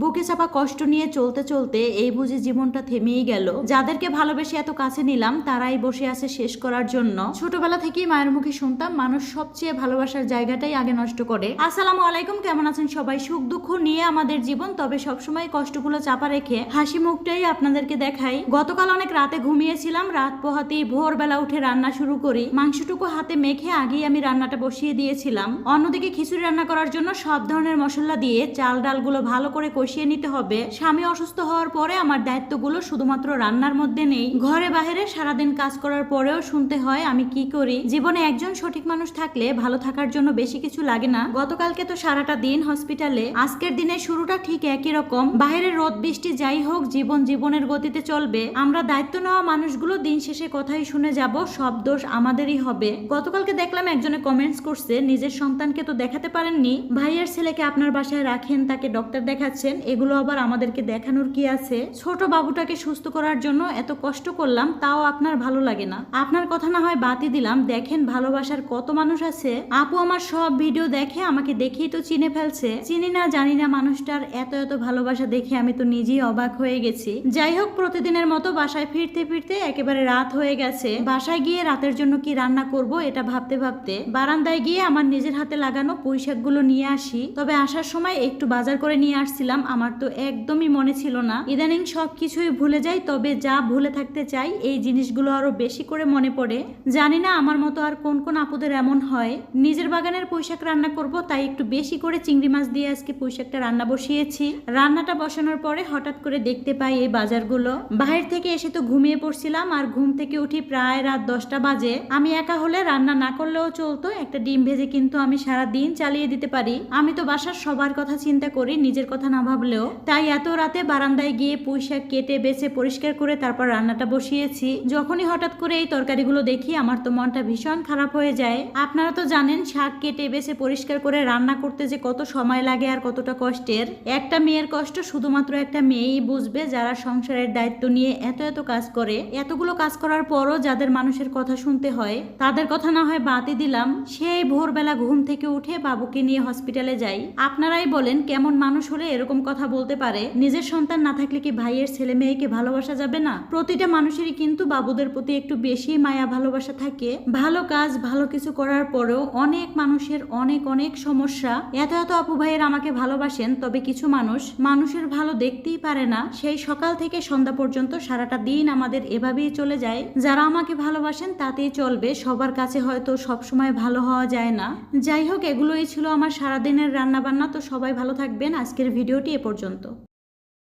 বুকে চাপা কষ্ট নিয়ে চলতে চলতে এই বুঝি জীবনটা থেমেই গেল। যাদেরকে ভালোবেসে এত কাছে নিলাম, তারাই বসে আছে শেষ করার জন্য। ছোটবেলা থেকেই মায়ের মুখে শুনতাম, মানুষ সবচেয়ে ভালোবাসার জায়গাটাই আগে নষ্ট করে। আসসালামু আলাইকুম, কেমন আছেন সবাই? সুখ দুঃখ নিয়ে আমাদের জীবন, তবে সবসময় কষ্টগুলো চাপা রেখে হাসি মুখটাই আপনাদেরকে দেখাই। গতকাল অনেক রাতে ঘুমিয়েছিলাম, রাত পোহাতেই ভোরবেলা উঠে রান্না শুরু করি। মাংসটুকু হাতে মেখে আগেই আমি রান্নাটা বসিয়ে দিয়েছিলাম। অন্যদিকে খিচুড়ি রান্না করার জন্য সব ধরনের মশলা দিয়ে চাল ডালগুলো ভালো করে কষিয়ে নিতে হবে। স্বামী অসুস্থ হওয়ার পরে আমার দায়িত্বগুলো শুধুমাত্র রান্নার মধ্যে নেই। ঘরে বাইরে সারাদিন কাজ করার পরেও শুনতে হয়, আমি কি করি? জীবনে একজন সঠিক মানুষ থাকলে ভালো থাকার জন্য বেশি কিছু লাগে না। গতকালকে তো সারাটা দিন হসপিটালে, আজকের দিনের শুরুটা ঠিক একই রকম। বাইরে রোদ, বৃষ্টি যাই হোক, জীবন জীবনের গতিতে চলবে। আমরা দায়িত্ব নেওয়া মানুষগুলো দিন শেষে কথাই শুনে যাব, সব দোষ আমাদেরই হবে। গতকালকে দেখলাম একজনে কমেন্টস করছে, নিজের সন্তানকে তো দেখাতে পারেননি। ভাইয়ের ছেলেকে আপনার বাসায় রাখেন, তাকে ডক্টর দেখাচ্ছেন। এগুলো আবার আমাদেরকে দেখানোর কি আছে? ছোট বাবুটাকে সুস্থ করার জন্য এত কষ্ট করলাম, তাও আপনার ভালো লাগে না। আপনার কথা না হয় বাতি দিলাম। দেখেন, ভালোবাসার কত মানুষ আছে। আপু আমার সব ভিডিও দেখে আমাকে দেখেই তো চিনে ফেলছে। চিনি না, জানি না মানুষটার এত এত ভালোবাসা দেখে আমি তো নিজেই অবাক হয়ে গেছি। যাই হোক, প্রতিদিনের মতো বাসায় ফিরতে ফিরতে একেবারে রাত হয়ে গেছে। বাসায় গিয়ে রাতের জন্য কি রান্না করব, এটা ভাবতে ভাবতে বারান্দায় গিয়ে আমার নিজের হাতে লাগানো পুঁই শাকগুলো নিয়ে আসি। তবে আসার সময় একটু বাজার করে নিয়ে আসছিলাম। আমার তো একদমই মনে ছিল না। ইদানিং সব কিছুই ভুলে যাই, তবে যা ভুলে থাকতে চাই, এই জিনিসগুলো আরও বেশি করে মনে পড়ে। জানি না আমার মতো আর কোন কোন আপুদের এমন হয়। নিজের বাগানের পুঁইশাক রান্না করব, তাই একটু বেশি করে চিংড়ি মাছ দিয়ে আজকে পুঁইশাকটা রান্না বসিয়েছি। রান্নাটা বসানোর পরে হঠাৎ করে দেখতে পাই এই বাজারগুলো। বাহির থেকে এসে তো ঘুমিয়ে পড়ছিলাম, আর ঘুম থেকে উঠি প্রায় রাত দশটা বাজে। আমি একা হলে রান্না না করলেও চলতো, একটা ডিম ভেজে কিন্তু আমি সারা দিন চালিয়ে দিতে পারি। আমি তো বাসার সবার কথা চিন্তা করি, নিজের কথা না ভাবলেও, তাই এত রাতে বারান্দায় গিয়ে পুঁই শাক কেটে, বেছে, পরিষ্কার করে তারপর রান্নাটা বসিয়েছি। যখনই হঠাৎ করে এই তরকারিগুলো দেখি, আমার তো মনটা ভীষণ খারাপ হয়ে যায়। আপনারা তো জানেন, শাক কেটে, বেছে, পরিষ্কার করে রান্না করতে যে কত সময় লাগে আর কতটা কষ্টের। একটা মেয়ের কষ্ট শুধুমাত্র একটা মেয়েই বুঝবে যারা সংসারের দায়িত্ব নিয়ে এত এত কাজ করে। এতগুলো কাজ করার পরও যাদের মানুষের কথা শুনতে হয়, তাদের কথা না হয় বাতি দিলাম, সেই ভোরবেলা ঘুম থেকে উঠে বাবুকে নিয়ে হসপিটালে যাই। আপনারাই বলেন, কেমন মানুষ হলে এরকম কথা বলতে পারে, নিজের সন্তান না থাকলে কি ভাইয়ের ছেলে মেয়েকে ভালোবাসা যাবে না? প্রতিটা মানুষেরই কিন্তু বাবুদের প্রতি একটু বেশি মায়া ভালোবাসা থাকে। ভালো কাজ, ভালো কিছু করার পরেও অনেক মানুষের অনেক অনেক সমস্যা। এত এত আপু ভাইয়ের আমাকে ভালোবাসেন, তবে কিছু মানুষ মানুষের ভালো দেখতেই পারে না। সেই সকাল থেকে সন্ধ্যা পর্যন্ত সারাটা দিন আমাদের এভাবেই চলে যায়। যারা আমাকে ভালোবাসেন, তাতেই চলবে। সবার কাছে হয়তো সবসময় ভালো হওয়া যায় না। যাই হোক, এগুলোই ছিল আমার সারাদিনের রান্না বান্না তো সবাই ভালো থাকবেন। আজকের ভিডিওটি এ পর্যন্ত।